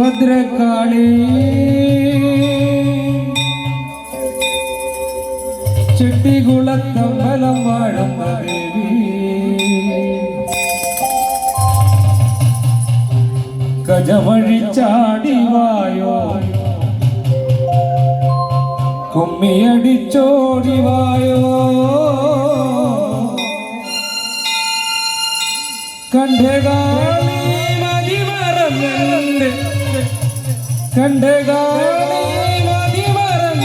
ഭദ്രകാളി. ചെട്ടികുളത്തമ്പലം വാഴുന്ന ദേവി. കജവഴി ചാടിവായോ കുമ്മിയടിച്ചോടിവായോ കണ്ടകാളി മതി മറന്നുണ്ട് கண்டகாணி மதிமரம்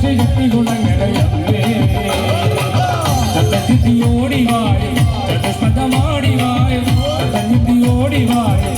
கட்சி கட்டி குணங்கரையே தத்தத்தி ஓடிவாய் தத்தஸ்பதமாடிவாய் தத்தத்தி ஓடிவாய்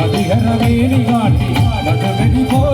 பதிகரவேணி காட்டி நடுவெடி போ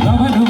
快快